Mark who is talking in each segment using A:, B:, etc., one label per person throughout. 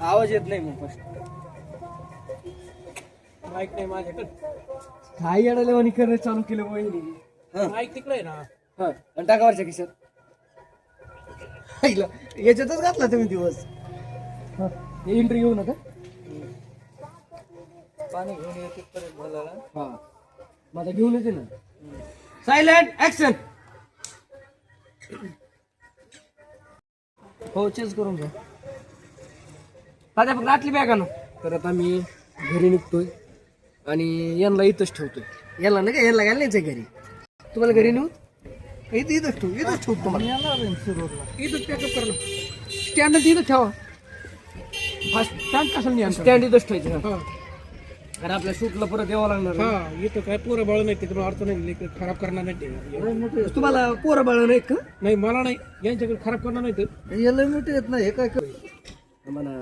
A: आवाज येत नाही मग फर्स्ट
B: माईक नाही माझ्याकडे.
A: काय येडायला आणि करणं चालू केलं वहिनी
B: माईक तिकडे आहे ना.
A: हा. आणि टाकावरच्या खिशात. आईला, याच्यातच घातला तुम्ही दिवस. एंट्री घेऊ नका.
B: पाणी घेऊन येते परत बोलायला.
A: हा. आता घेऊन येते ना. सायलेंट ऍक्शन हो चेंज करून घ्या. प्राध्यापक आटली बॅगा ना तर आता मी घरी निघतोय आणि यांना इथंच ठेवतोय. यांना नाही का यांना घ्यायला नाहीच घरी. तुम्हाला घरी नेऊ? इथं इथंच ठेवू इथंच ठेवतो तुम्हाला. इथंच पॅकअप करा स्टँड इथं ठेवा.
B: हा स्टँड कशाला नाही?
A: स्टँड इथंच ठेवायचं
B: हा.
A: कारण आपल्या शूटला परत यावं लागणार.
B: हा इथं काय पोरं बाळ नाही त्याच्यामुळे अर्थ नाही. लेकरं खराब करणार नाही ते.
A: तुम्हाला पोरं बाळ नाही का?
B: नाही मला नाही. यांच्याकडे खराब करणार नाही तर
A: याला मोठे येत नाही हे काय म्हणा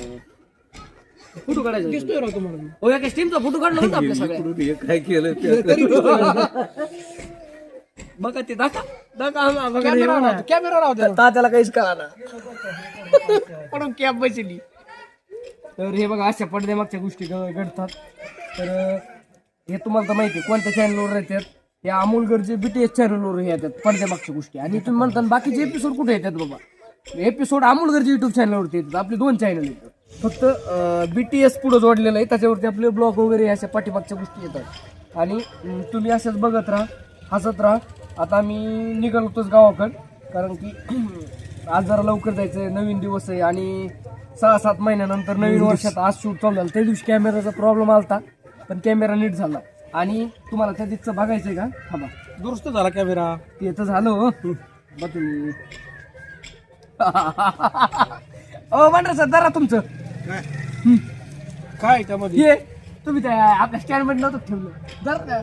A: फोटो काढायचा
B: दिसतोय राव तुम्हाला मी.
A: हो या टीमचा फोटो काढला होता आपल्या सगळ्या.
C: काय केलं
A: बघा ते दाखा दाखा बघा
B: कॅमेरा. राहतो, कॅमेरा राहतो त्याला.
A: तात्याला काहीच कळा ना. पडून कॅब बसली. तर हे बघा अशा पडद्यामागच्या गोष्टी घ- घडतात. तर अं, हे तुम्हाला तर माहिती आहे कोणत्या चॅनलवर येतात? हे अमोल गरजे बीटीएस चॅनलवर हे येतात पडद्यामागच्या गोष्टी. आणि तुम्ही म्हणता बाकीचे एपिसोड कुठे येतात बाबा? एपिसोड अमोल गरजे युट्यूब चॅनलवरती येतात आपले दोन चॅनल येतात फक्त बीटीएस पुढे जोडलेलं आहे. त्याच्यावरती आपले ब्लॉग वगैरे अशा पाठीमागच्या गोष्टी येतात. आणि अं, तुम्ही असंच बघत राहा हसत राहा. आता मी निघालोच गावाकडं कारण की आज जरा लवकर जायचं नवीन दिवस आहे. आणि सहा सात महिन्यानंतर नवीन वर्षात आज शूट चालू झालं. त्या दिवशी कॅमेराचा प्रॉब्लेम आलता पण कॅमेरा नीट झाला. आणि तुम्हाला त्या दिवचं बघायचंय का? थांबा.
B: दुरुस्त झाला कॅमेरा
A: ते तर झालं हो. बघ तुम्ही. ओ म्हणा सर जरा तुमचं.
B: काय? त्यामध्ये
A: हे तुम्ही त्या आपल्या स्टँडमध्ये नव्हतं ठेवलं. जरा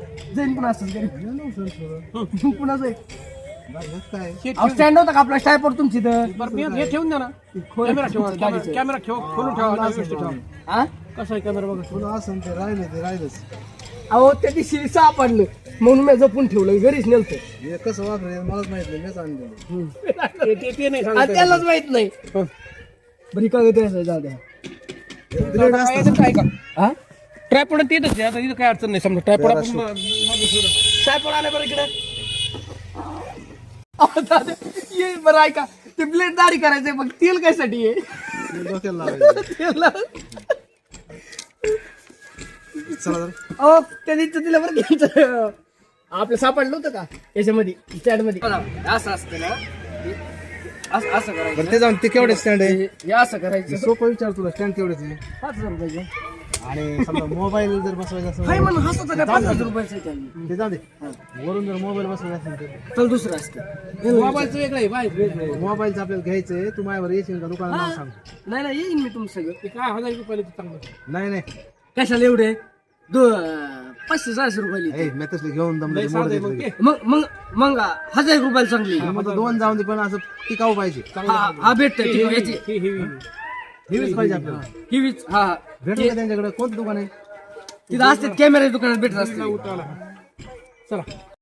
A: पुन्हा असंच घरी. पुन्हा
B: हे
A: स्टँड नव्हता का आपला? स्टॅपवर तुमची तर.
B: बरं मी हे ठेवून द्या ना. कॅमेरा ठेवा कॅमेरा- ठेवा खोलून ठेवा व्यवस्थित ठेवा.
A: हा?
B: कसा आहे कॅमेरा बघा?
A: अहो त्या दिवशी सापडलं. म्हणून मी जपून ठेवलं. घरीच नेलतं.
B: ते- ते- ते नाही
A: आणि
B: सांगत
A: त्यालाच माहीत नाही. बरी काय होते जाऊ द्या. हा?
B: ट्रायपॉड तेच आहे आता इथं काय अडचण नाही समजा ट्रायपॉड आपण.
A: सायपड आलं बरं इकडे. ये बरं ऐका. ते ब्लेड दाढी करायचंय मग तेल कायसाठी आहे? तेल बरं घ्यायचं. आपलं सापडलं होतं का? याच्यामध्ये स्टँडमध्ये. असं असतं ना असं असं करायचं.
C: ते जाऊन ते केवढे स्टँड आहे?
A: हे हे असं करायचं.
C: सोपं विचार तुला स्टँड तेवढेच आहे.
A: पाच हजार रुपयाचं
C: आणि समजा मोबाईल जर बसवायचा असेल
A: हाय म्हणून हसत काय पाच हजार रुपयाचं आहे त्याला.
C: ते जाऊ दे. वरून जर मोबाईल बसवायचा असेल तर
A: चल दुसरं असतं.
B: मोबाईलचं वेगळं आहे बाय
C: मोबाईलचं आपल्याला घ्यायचं आहे. तू माझ्यावर येशील का? दुकानात नाव सांग.
A: नाही नाही येईन मी तुमचं सगळं.
B: ते काय हजार रुपये चांगलं
C: नाही नाही.
A: कशाला एवढे? दो पाचशे सहाशे रुपये
C: मी तसले घेऊन
B: मग.
A: मग मग हजार रुपयाला चांगली.
C: दोन जाऊन दे पण असं टिकाऊ पाहिजे.
A: हा हा भेटतं याची.
C: हेवीच पाहिजे आपल्याला.
A: ही. वीज हा. हा
C: भेटेल का त्यांच्याकडे? कोणतं दुकान आहे?
A: तिथं असते कॅमेरा दुकानात भेटत असते
B: चला.